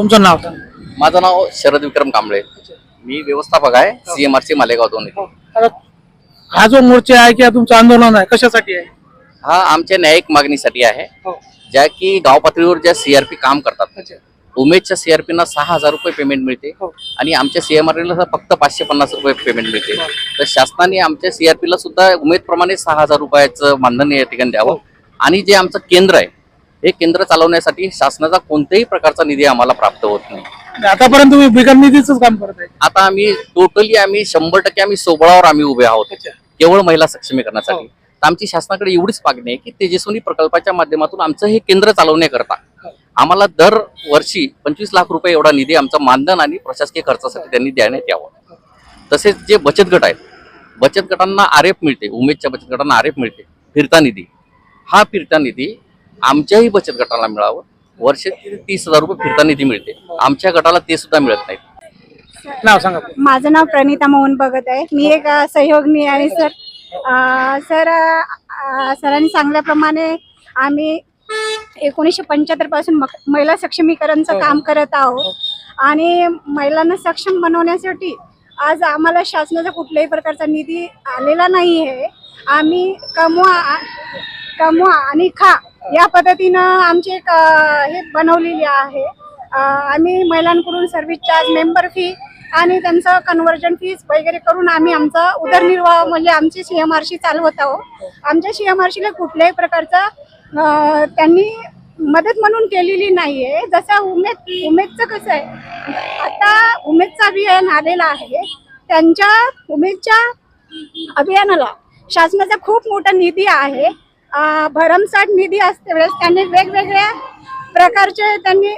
तुमचं नाव. माझं नाव शरद विक्रम कांबळे. मी व्यवस्थापक आहे सीएमआरसी मालेगाव आता हा जो मोर्चा आहे किंवा तुमचं आंदोलन आहे कशासाठी आहे? हा आमच्या न्यायिक मागणीसाठी आहे हो. ज्या की गाव पातळीवर ज्या सीआरपी काम करतात. उमेदच्या सीआरपी ना सहा हजार रुपये पेमेंट मिळते हो. आणि आमच्या सीएमआरपीला फक्त पाचशे पन्नास रुपये पेमेंट मिळते. तर शासनाने आमच्या सीआरपीला सुद्धा उमेद प्रमाणे सहा हजार रुपयाचं मानधन या ठिकाणी द्यावं. आणि जे आमचं केंद्र आहे हे केंद्र चालवण्यासाठी शासनाचा कोणत्याही प्रकारचा निधी आम्हाला प्राप्त होत नाही. आतापर्यंत तुम्ही बिगर निधीच काम करत आहे. आता आम्ही टोटली आम्ही शंभर टक्के आम्ही सोबळावर आम्ही उभे आहोत. केवळ महिला सक्षमीकरणासाठी. तर आमची शासनाकडे एवढीच मागणी आहे की तेजस्विनी प्रकल्पाच्या माध्यमातून आमचं हे केंद्र चालवण्याकरता आम्हाला दर वर्षी पंचवीस लाख रुपये एवढा निधी आमचा मानधन आणि प्रशासकीय खर्चासाठी त्यांनी देण्यात यावं. तसेच जे बचत गट आहेत बचत गटांना आर एफ मिळते उमेदच्या बचत गटांना आर एफ मिळते फिरता निधी. हा फिरता निधी आमच्याही बचत गटाला मिळावं. वर्षाची तीस हजार रुपये फिरता निधी मिळते. आमच्या गटाला ते सुद्धा मिळत नाहीत. नाव सांगा. माझं नाव प्रणिता मोहन भगत आहे. मी एक सहयोगिनी आहे सर. सर सरांनी सांगल्याप्रमाणे आम्ही एकोणीसशे पंच्याहत्तरपासून महिला सक्षमीकरणचं काम करत आहोत. आणि महिलांना सक्षम बनवण्यासाठी आज आम्हाला शासनाचा कुठल्याही प्रकारचा निधी आलेला नाही आहे आम्ही कमवा कमवा आणि खा. या पद्धतीनं आमची एक हे बनवलेली आहे. आम्ही महिलांकडून सर्व्हिस चार्ज मेंबर फी आणि त्यांचं कन्व्हर्जन फीस वगैरे करून आम्ही आमचा उदरनिर्वाह म्हणजे आमची सीएमआरशी चालवत आहोत. आमच्या सीएमआरशीला कुठल्याही प्रकारचा त्यांनी मदत म्हणून केलेली नाही आहे जसं उमेद उमेदचं कसं आहे आता उमेदचं अभियान आलेलं आहे. त्यांच्या उमेदच्या अभियानाला शासनाचा खूप मोठा निधी आहे. भरमसाठ निधी असते वेळेस त्यांनी वेगवेगळ्या प्रकारचे त्यांनी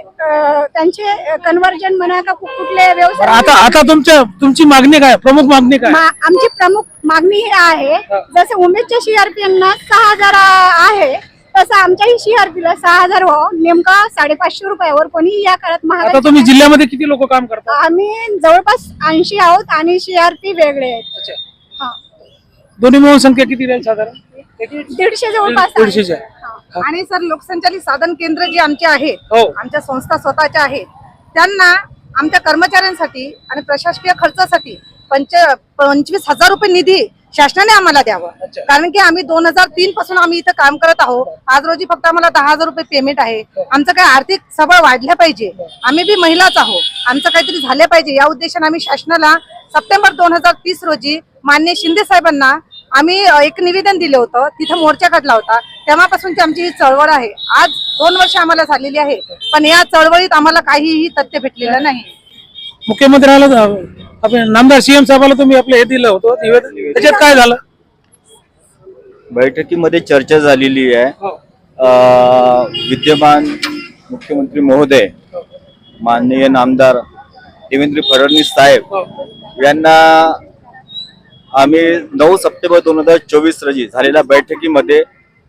त्यांचे कन्व्हर्जन म्हणा का कुठले व्यवसाय आता आता तुमच्या तुमची मागणी काय? प्रमुख मागणी काय? मा- आमची प्रमुख मागणी ही आहे जसं उमेदच्या सीआरपीएलना सहा हजार आहे तसं आमच्याही सीआरपीला सहा हजार व्हावं. नेमका साडेपाचशे रुपयावर कोणी या काळात आता महागाई तुम्ही जिल्ह्यामध्ये किती लोक काम करतात आम्ही जवळपास ऐंशी आहोत आणि सीआरपी वेगळे आहेत. हा. दोन्ही मिळून संख्या किती राहील साधारण? दीडशे जवळपास आहे. दीडशेच्या. आणि सर लोकसंचालित साधन केंद्र जे आमचे आहेत हो. आमच्या संस्था स्वतःच्या आहेत त्यांना आमच्या कर्मचाऱ्यांसाठी आणि प्रशासकीय खर्चासाठी पंच पंचवीस हजार रुपये निधी शासनाने आम्हाला द्यावं. कारण की आम्ही दोन हजार तीन पासून आम्ही इथं काम करत आहोत. आज रोजी फक्त आम्हाला दहा हजार रुपये पेमेंट आहे. आमचं काय आर्थिक सबळ वाढल्या पाहिजे. आम्ही बी महिलाच आहोत. आमचं काहीतरी झालं पाहिजे. या उद्देशाने आम्ही शासनाला सप्टेंबर दोन हजार तीस रोजी मान्य शिंदे साहेबांना आम्ही एक निवेदन दिलं होतं तिथं मोर्चा काढला होता. तेव्हापासूनची आमची ही चळवळ आहे. आज दोन वर्ष आम्हाला झालेली आहे पण या चळवळीत आम्हाला काहीही तथ्य भेटलेलं नाही. मुख्यमंत्र्याला नामदार सीएम साहेबाला तुम्ही आपलं हे दिलं होतं निवेदन त्याच्यात काय झालं? बैठकीमध्ये चर्चा झालेली आहे. हो. अ, विद्यमान मुख्यमंत्री महोदय माननीय नामदार देवेंद्र फडणवीस साहेब यांना आम्ही नऊ सप्टेंबर दोन हजार चोवीस रोजी झालेल्या बैठकीमध्ये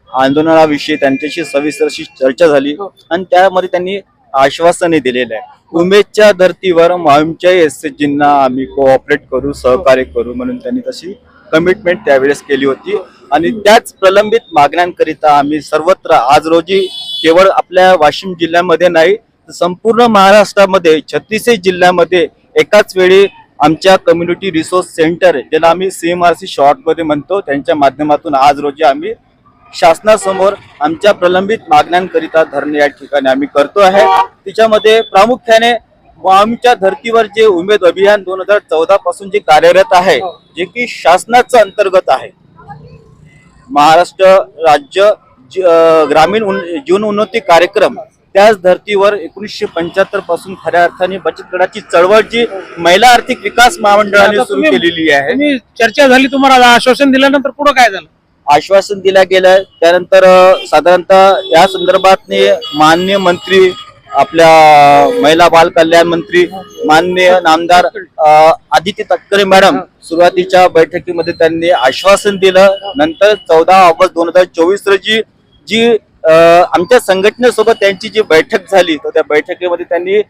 आंदोलनाविषयी त्यांच्याशी सविस्तर अशी चर्चा झाली आणि त्यामध्ये त्यांनी आश्वासने दिलेलं आहे. उमेदच्या धर्तीवर आमच्या एस जींना आम्ही कोऑपरेट करू सहकार्य करू म्हणून त्यांनी तशी कमिटमेंट त्यावेळेस केली होती. आणि त्याच प्रलंबित मागण्यांकरिता आम्ही सर्वत्र आज रोजी केवळ आपल्या वाशिम जिल्ह्यामध्ये नाही तर संपूर्ण महाराष्ट्रामध्ये छत्तीसही जिल्ह्यामध्ये एकाच वेळी आमच्या कम्युनिटी रिसोर्स सेंटर ज्याला आम्ही सी एम आर सी शॉर्टमध्ये म्हणतो. त्यांच्या माध्यमातून आज रोजी आम्ही शासनासमोर आमच्या प्रलंबित मागण्यांकरिता धरणे या ठिकाणी आम्ही करतो आहे. तिच्यामध्ये प्रामुख्याने आमच्या धर्तीवर जे उमेद अभियान दोन हजार चौदा पासून जे कार्यरत आहे जे की शासनाचं अंतर्गत आहे. महाराष्ट्र राज्य ग्रामीण जीवन उन्नती कार्यक्रम त्याच धर्तीवर एकोणीसशे पंच्याहत्तरपासून खऱ्या अर्थाने बचत गटाची चळवळ जी महिला आर्थिक विकास महामंडळाने सुरू केलेली आहे. चर्चा झाली तुम्हाला आश्वासन दिल्यानंतर पुढे काय झालं? आश्वासन दिलं गेलं त्यानंतर साधारणतः या संदर्भात माननीय मंत्री आपल्या महिला बाल कल्याण मंत्री माननीय नामदार आदित्य तटकरे मॅडम सुरुवातीच्या बैठकीमध्ये त्यांनी आश्वासन दिलं. नंतर चौदा ऑगस्ट दोन हजार चोवीस रोजी जी आमच्या संघटनेसोबत त्यांची जी बैठक झाली तर त्या बैठकीमध्ये त्यांनी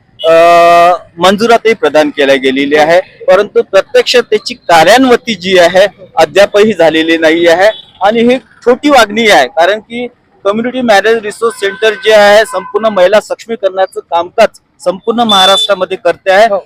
मंजुरातही प्रदान केल्या गेलेली आहे. परंतु प्रत्यक्ष त्याची कार्यान्वती जी आहे अद्यापही झालेली नाही आहे. आणि ही छोटी मागणी आहे कारण की कम्युनिटी मॅरेज रिसोर्स सेंटर जे आहे संपूर्ण महिला सक्षमीकरणाचं कामकाज संपूर्ण महाराष्ट्रामध्ये करते आहे. हो.